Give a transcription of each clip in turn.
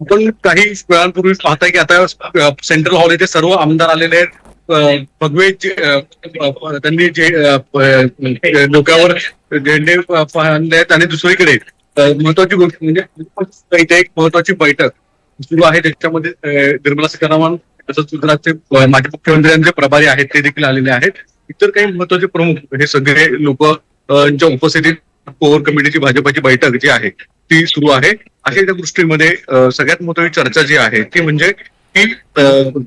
आपण काही वेळांपूर्वी पाहताय की आता सेंट्रल हॉल येथे सर्व आमदार आलेले आहेत. भगवे जे, त्यांनी जे डोक्यावर झेंडे अ, आहेत आणि दुसरीकडे महत्वाची गोष्ट म्हणजे इथे एक महत्वाची बैठक सुरू आहे. त्याच्यामध्ये निर्मला सीतारामन तसंच गुजरातचे माजी मुख्यमंत्र्यांचे प्रभारी आहेत ते देखील आलेले आहेत. इतर काही महत्त्वाचे प्रमुख हे सगळे लोक उपस्थितीत कोर कमिटीची भाजपाची बैठक जी आहे ती सुरू आहे. अशा त्या गोष्टीमध्ये सगळ्यात महत्वाची चर्चा जी आहे ती म्हणजे की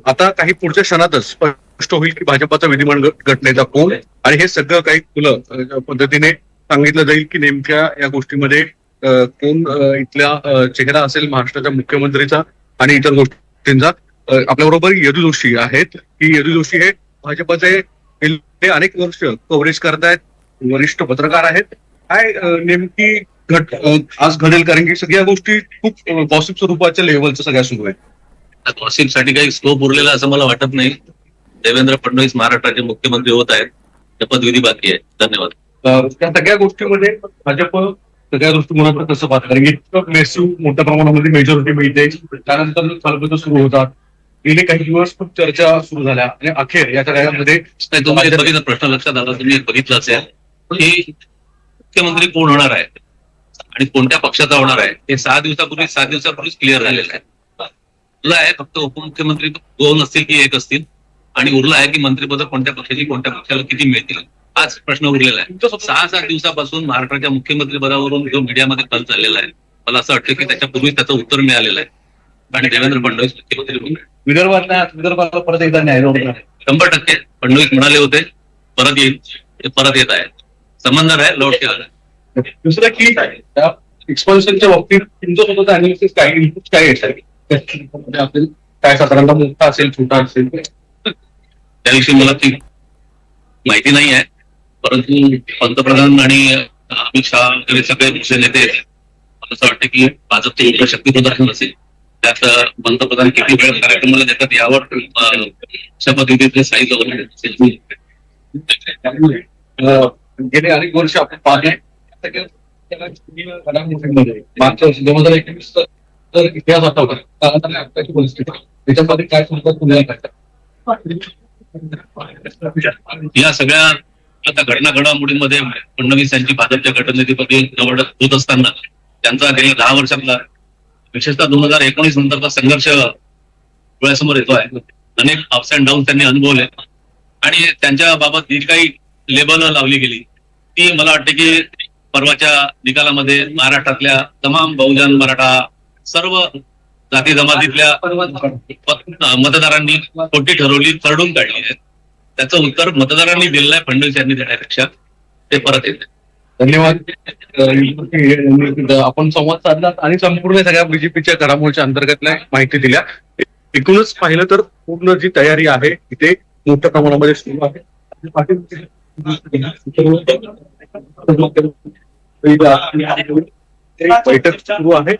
आता काही पुढच्या क्षणातच स्पष्ट होईल की भाजपाचा विधिमंडळ गटनेता कोण आणि हे सगळं काही खुलं पद्धतीने सांगितलं जाईल की नेमक्या या गोष्टीमध्ये कोण इथल्या चेहरा असेल महाराष्ट्राच्या मुख्यमंत्रीचा आणि इतर गोष्टींचा आपल्याबरोबर यदू जोशी आहेत. की यदू जोशी हे भाजपाचे अनेक वर्ष कव्हरेज करतायत वरिष्ठ पत्रकार आहेत. काय नेमकी घट आज घडेल कारण की सगळ्या गोष्टी खूप गॉसिप स्वरूपाच्या लेवलच्या सगळ्या सुरू आहेत. गॉसिपसाठी काही स्कोप उरलेला असं मला वाटत नाही. देवेंद्र फडणवीस महाराष्ट्राचे मुख्यमंत्री होत आहेत. शपथविधी बाकी आहे. धन्यवाद. त्या सगळ्या गोष्टीमध्ये भाजप सगळ्या दृष्टिकोनातून कसं पाहतात कारण की मेसिव्ह मोठ्या प्रमाणामध्ये मेजॉरिटी मिळते. त्यानंतर फलबद्ध सुरू होतात. गेले काही दिवस खूप चर्चा सुरू झाल्या. आणि अखेर या सगळ्यामध्ये नाही तुम्ही एक बघितलं प्रश्न लक्षात आला तुम्ही बघितलं असेल की मुख्यमंत्री कोण होणार आहे? आणि कोणत्या पक्षाचा होणार आहे हे सहा दिवसापूर्वी सात दिवसापूर्वीच क्लिअर झालेलं आहे. उरलं आहे फक्त उपमुख्यमंत्री दोन असतील की एक असतील. आणि उरलं आहे की मंत्रिपद कोणत्या पक्षाची कोणत्या पक्षाला किती मिळतील? हाच प्रश्न उरलेला आहे. सहा सात दिवसापासून महाराष्ट्राच्या मुख्यमंत्री पदावरून जो मीडियामध्ये कल चाललेला आहे. मला असं वाटतं की त्याच्यापूर्वी त्याचं उत्तर मिळालेलं आहे. आणि देवेंद्र फडणवीस मुख्यमंत्री. विदर्भातल्या विदर्भाला परत एकदा न्याय आहे. शंभर टक्के फडणवीस म्हणाले होते परत येईल. ते परत येत आहेत. समजणार आहे लौट केला आहे दुसरं की त्या एक्सपान्शनच्या बाबतीत तुमचं स्वतःचं अनालिसिस काय इनपुट काय येत असेल काय साधारणतः मोठा असेल छोटा असेल? त्याविषयी मला ती माहिती नाही आहे. परंतु पंतप्रधान आणि अमित शहा वगैरे सगळे दुसरे नेते मला असं वाटतं की भाजपचे इकडे शक्ती प्रदर्शन असेल. त्यात पंतप्रधान किती वेळ कार्यक्रमाला देतात यावर अं, शपथविधीचे साईज वगैरे गेले अनेक वर्ष आपण पाहतोय. म्हणजे मागच्या वर्षी दोन हजार एकवीस तर इतिहास आठवला परिस्थिती त्याच्यामध्ये काय सांगतात या सगळ्या आता घटना घडामोडीमध्ये फडणवीस यांची भाजपच्या गटनेतेपदी निवड होत असताना त्यांचा गेल्या दहा वर्षातला विशेषतः दोन हजार एकोणीस नंतरचा संघर्ष डोळ्यासमोर येतो आहे. अनेक अप्स अँड डाऊन त्यांनी अनुभवले. आणि त्यांच्या बाबत जी काही लेबल लावली गेली ती मला वाटते की परवाच्या निकालामध्ये महाराष्ट्रातल्या तमाम बहुजन मराठा सर्व जाती जमातीतल्या मतदारांनी खोटी ठरवली चढून काढली आहे. त्याचं उत्तर मतदारांनी दिलेलं आहे फडणवीस यांनी देण्यापेक्षा. ते परत येते धन्यवाद. आपण संवाद साधला आणि संपूर्ण सगळ्या बीजेपीच्या घडामोडीच्या अंतर्गतल्या माहिती दिल्या. एकूणच पाहिलं तर पूर्ण जी तयारी आहे तिथे मोठ्या प्रमाणामध्ये सुरू आहे. बैठक सुरू आहे.